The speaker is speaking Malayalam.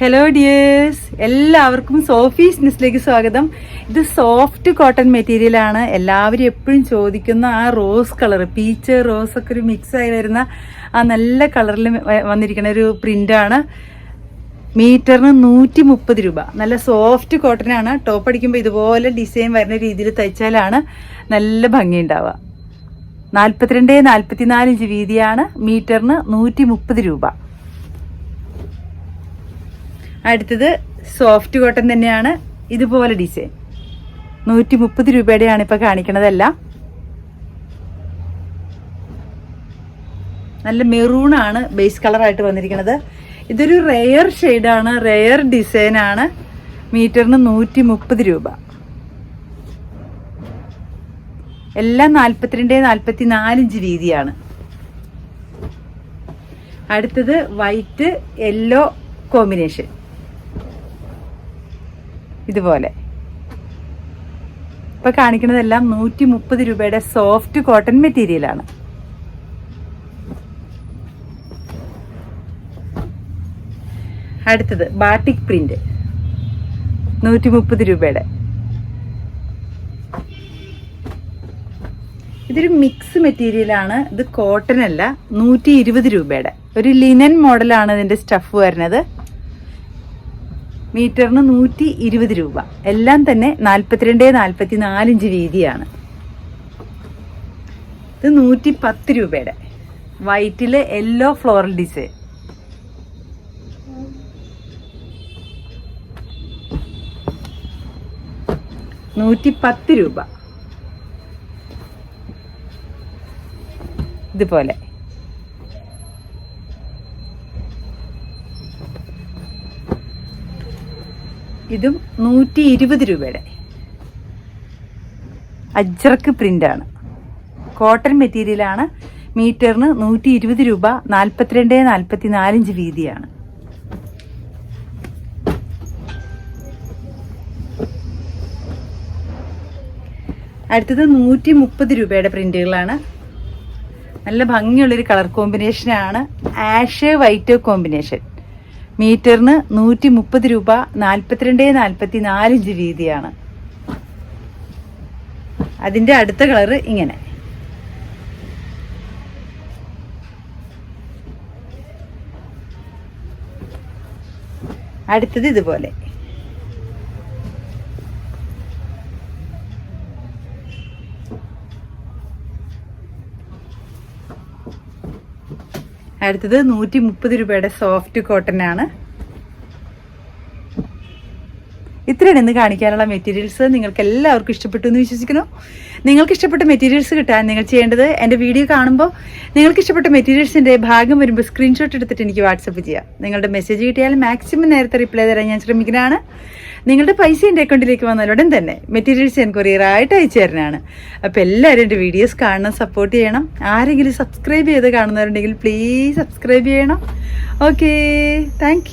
ഹലോ ഡിയേഴ്സ് എല്ലാവർക്കും സോഫീസ് ന്യൂസിലേക്ക് സ്വാഗതം. ഇത് സോഫ്റ്റ് കോട്ടൺ മെറ്റീരിയൽ ആണ്. എല്ലാവരും എപ്പോഴും ചോദിക്കുന്ന ആ റോസ് കളർ പീച്ച് റോസ് ഒക്കെ ഒരു മിക്സ് ആയി വരുന്ന ആ നല്ല കളറിൽ വന്നിരിക്കുന്ന ഒരു പ്രിന്റാണ് മീറ്ററിന് നൂറ്റി മുപ്പത് രൂപ. നല്ല സോഫ്റ്റ് കോട്ടൺ ആണ്. ടോപ്പ് അടിക്കുമ്പോൾ ഇതുപോലെ ഡിസൈൻ വരുന്ന രീതിയിൽ തയ്ച്ചാലാണ് നല്ല ഭംഗി ഉണ്ടാവുക നാൽപ്പത്തിരണ്ട് നാൽപ്പത്തിനാല് ഇഞ്ച് വീതിയാണ്. മീറ്ററിന് നൂറ്റി മുപ്പത് രൂപ. അടുത്തത് സോഫ്റ്റ് കോട്ടൺ തന്നെയാണ്. ഇതുപോലെ ഡിസൈൻ നൂറ്റി മുപ്പത് രൂപയുടെയാണ് ഇപ്പൊ കാണിക്കണതെല്ലാം. നല്ല മെറൂൺ ആണ് ബേസ് കളർ ആയിട്ട് വന്നിരിക്കുന്നത്. ഇതൊരു റെയർ ഷെയ്ഡാണ് റെയർ ഡിസൈൻ ആണ്. മീറ്ററിന് നൂറ്റി മുപ്പത് രൂപ. എല്ലാം നാൽപ്പത്തിരണ്ട് നാൽപ്പത്തി നാല് ഇഞ്ച് വീതിയാണ്. അടുത്തത് വൈറ്റ് യെല്ലോ കോമ്പിനേഷൻ ഇതുപോലെ. ഇപ്പൊ കാണിക്കുന്നതെല്ലാം നൂറ്റി മുപ്പത് രൂപയുടെ സോഫ്റ്റ് കോട്ടൺ മെറ്റീരിയലാണ് അടുത്തത് ബാട്ടിക് പ്രിന്റ് നൂറ്റി മുപ്പത് രൂപയുടെ. ഇതൊരു മിക്സ് മെറ്റീരിയലാണ് ഇത് കോട്ടൺ അല്ല നൂറ്റി ഇരുപത് രൂപയുടെ. ഒരു ലിനൻ മോഡലാണ് ഇതിന്റെ സ്റ്റഫ് വരുന്നത്. മീറ്ററിന് നൂറ്റി ഇരുപത് രൂപ. എല്ലാം തന്നെ നാൽപ്പത്തിരണ്ട് നാൽപ്പത്തി നാലിഞ്ച് വീതിയാണ്. ഇത് നൂറ്റി പത്ത് രൂപയുടെ. വൈറ്റിൽ യെല്ലോ ഫ്ലോറൽ ഡിസൈൻ. നൂറ്റി പത്ത് രൂപ. ഇതുപോലെ. ഇതും നൂറ്റി ഇരുപത് രൂപയുടെ. അജ്രക്ക് പ്രിന്റാണ്. കോട്ടൺ മെറ്റീരിയലാണ് മീറ്ററിന് നൂറ്റി ഇരുപത് രൂപ നാൽപ്പത്തിരണ്ട് നാൽപ്പത്തി നാലിഞ്ച് വീതിയാണ്. അടുത്തത് നൂറ്റി മുപ്പത് രൂപയുടെ പ്രിന്റുകളാണ്. നല്ല ഭംഗിയുള്ളൊരു കളർ കോമ്പിനേഷനാണ് ആഷ് വൈറ്റ് കോമ്പിനേഷൻ. മീറ്ററിന് നൂറ്റി മുപ്പത് രൂപ നാൽപ്പത്തിരണ്ട് നാൽപ്പത്തി നാലിഞ്ച് വീതിയാണ്. അതിന്റെ അടുത്ത കളറ് ഇങ്ങനെ. അടുത്തത് ഇതുപോലെ. അടുത്തത് നൂറ്റി മുപ്പത് രൂപയുടെ സോഫ്റ്റ് കോട്ടൺ ആണ്. ഇത്രയാണ് ഇന്ന് കാണിക്കാനുള്ള മെറ്റീരിയൽസ് നിങ്ങൾക്ക് എല്ലാവർക്കും ഇഷ്ടപ്പെട്ടു എന്ന് വിശ്വസിക്കുന്നു. നിങ്ങൾക്ക് ഇഷ്ടപ്പെട്ട മെറ്റീരിയൽസ് കിട്ടാൻ നിങ്ങൾ ചെയ്യേണ്ടത് എന്റെ വീഡിയോ കാണുമ്പോൾ നിങ്ങൾക്ക് ഇഷ്ടപ്പെട്ട മെറ്റീരിയൽസിന്റെ ഭാഗം വരുമ്പോൾ സ്ക്രീൻഷോട്ട് എടുത്തിട്ട് എനിക്ക് വാട്സപ്പ് ചെയ്യാം. നിങ്ങളുടെ മെസ്സേജ് കിട്ടിയാൽ മാക്സിമം നേരത്തെ റിപ്ലൈ തരാൻ ഞാൻ ശ്രമിക്കുന്നതാണ്. നിങ്ങളുടെ പൈസ എന്റെ അക്കൗണ്ടിലേക്ക് വന്നാൽ ഉടൻ തന്നെ മെറ്റീരിയൽസ് ഞാൻ കൊറിയറായിട്ട് അയച്ചു തരുന്നതാണ്. അപ്പോൾ എല്ലാവരും എന്റെ വീഡിയോസ് കാണണം സപ്പോർട്ട് ചെയ്യണം. ആരെങ്കിലും സബ്സ്ക്രൈബ് ചെയ്ത് കാണുന്നവരുണ്ടെങ്കിൽ പ്ലീസ് സബ്സ്ക്രൈബ് ചെയ്യണം. Okay thank